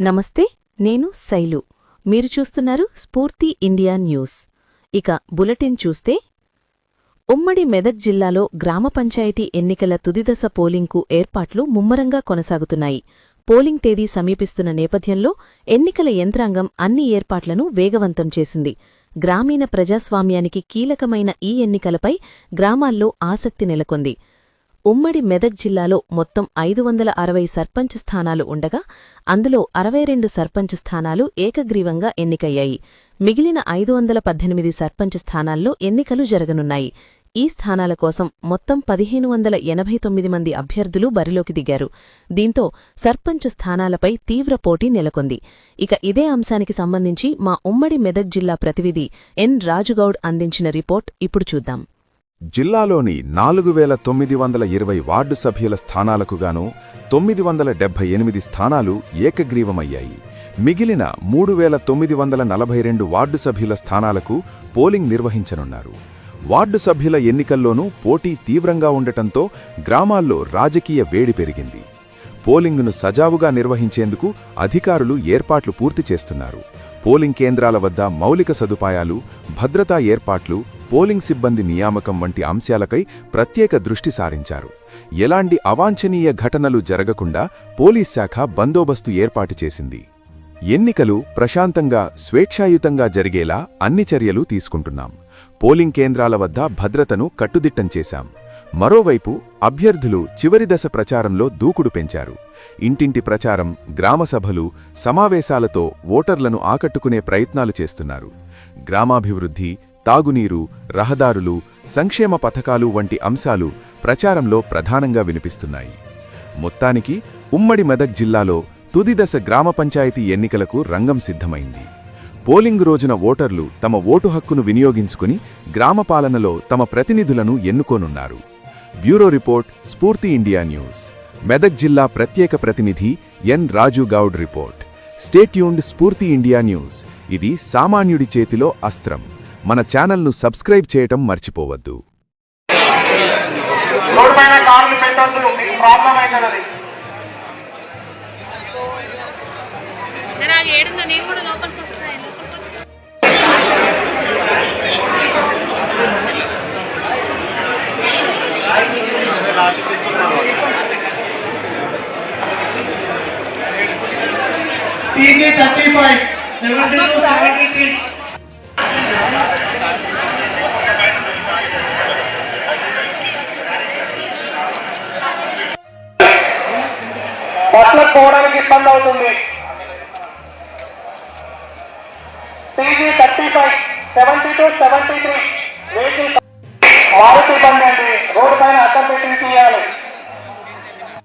నమస్తే నేను శైలు. మీరు చూస్తున్నారు స్ఫూర్తి ఇండియా న్యూస్. ఇక బులెటిన్ చూస్తే ఉమ్మడి మెదక్ జిల్లాలో గ్రామ పంచాయతీ ఎన్నికల తుదిదశ పోలింగ్కు ఏర్పాట్లు ముమ్మరంగా కొనసాగుతున్నాయి. పోలింగ్ తేదీ సమీపిస్తున్న నేపథ్యంలో ఎన్నికల యంత్రాంగం అన్ని ఏర్పాట్లను వేగవంతం చేసింది. గ్రామీణ ప్రజాస్వామ్యానికి కీలకమైన ఈ ఎన్నికలపై గ్రామాల్లో ఆసక్తి నెలకొంది. ఉమ్మడి మెదక్ జిల్లాలో మొత్తం ఐదు వందల అరవై సర్పంచ్ స్థానాలు ఉండగా అందులో అరవై రెండు సర్పంచ్ స్థానాలు ఏకగ్రీవంగా ఎన్నికయ్యాయి. మిగిలిన ఐదు వందల పద్దెనిమిది సర్పంచ్ స్థానాల్లో ఎన్నికలు జరగనున్నాయి. ఈ స్థానాల కోసం మొత్తం పదిహేను వందల ఎనభై తొమ్మిది మంది అభ్యర్థులు బరిలోకి దిగారు. దీంతో సర్పంచ్ స్థానాలపై తీవ్ర పోటీ నెలకొంది. ఇక ఇదే అంశానికి సంబంధించి మా ఉమ్మడి మెదక్ జిల్లా ప్రతినిధి ఎన్ రాజుగౌడ్ అందించిన రిపోర్ట్ ఇప్పుడు చూద్దాం. జిల్లాలోని నాలుగు వేల తొమ్మిది వందల ఇరవై వార్డు సభ్యుల స్థానాలకుగాను తొమ్మిది వందల డెబ్బై ఎనిమిది స్థానాలు ఏకగ్రీవమయ్యాయి. మిగిలిన మూడు వేల తొమ్మిది వందల నలభై రెండు వార్డు సభ్యుల స్థానాలకు పోలింగ్ నిర్వహించనున్నారు. వార్డు సభ్యుల ఎన్నికల్లోనూ పోటీ తీవ్రంగా ఉండటంతో గ్రామాల్లో రాజకీయ వేడి పెరిగింది. పోలింగ్ను సజావుగా నిర్వహించేందుకు అధికారులు ఏర్పాట్లు పూర్తి చేస్తున్నారు. పోలింగ్ కేంద్రాల వద్ద మౌలిక సదుపాయాలు భద్రతా ఏర్పాట్లు పోలింగ్ సిబ్బంది నియామకం వంటి అంశాలపై ప్రత్యేక దృష్టి సారించారు. ఎలాంటి అవాంఛనీయ ఘటనలు జరగకుండా పోలీస్ శాఖ బందోబస్తు ఏర్పాటు చేసింది. ఎన్నికలు ప్రశాంతంగా స్వేచ్ఛాయుతంగా జరిగేలా అన్ని చర్యలు తీసుకుంటున్నాం. పోలింగ్ కేంద్రాల వద్ద భద్రతను కట్టుదిట్టం చేశాం. మరోవైపు అభ్యర్థులు చివరి దశ ప్రచారంలో దూకుడు పెంచారు. ఇంటింటి ప్రచారం గ్రామసభలు సమావేశాలతో ఓటర్లను ఆకట్టుకునే ప్రయత్నాలు చేస్తున్నారు. గ్రామాభివృద్ధి తాగునీరు రహదారులు సంక్షేమ పథకాలు వంటి అంశాలు ప్రచారంలో ప్రధానంగా వినిపిస్తున్నాయి. మొత్తానికి ఉమ్మడి మెదక్ జిల్లాలో తుదిదశ గ్రామ పంచాయతీ ఎన్నికలకు రంగం సిద్ధమైంది. పోలింగ్ రోజున ఓటర్లు తమ ఓటు హక్కును వినియోగించుకుని గ్రామ పాలనలో తమ ప్రతినిధులను ఎన్నుకోనున్నారు. Bureau report Spoorthi India News. Medak జిల్లా ప్రత్యేక ప్రతినిధి N Raju Goud report. Stay tuned Spoorthi India News. ఇది సామాన్యుడి చేతిలో అస్త్రం. మన ఛానల్ను సబ్స్క్రైబ్ చేయటం మర్చిపోవద్దు. TG thirty five seventy two seventy three బస్సులకు పోవడానికి ఇబ్బంది అవుతుంది. TG thirty five seventy two seventy three